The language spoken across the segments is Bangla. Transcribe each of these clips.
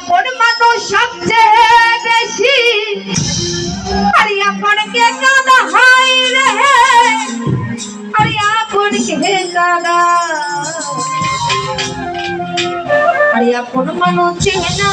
আপন মানুষ সবচেয়ে বেশি। আরে আপনকে কাদা হাই রে। আরে আপনকে কাদা। আরে আপন মানুষ চেনা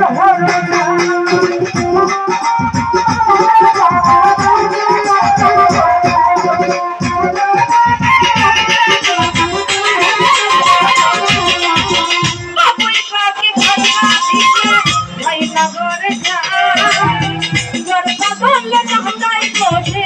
করে ঘর কই পাখি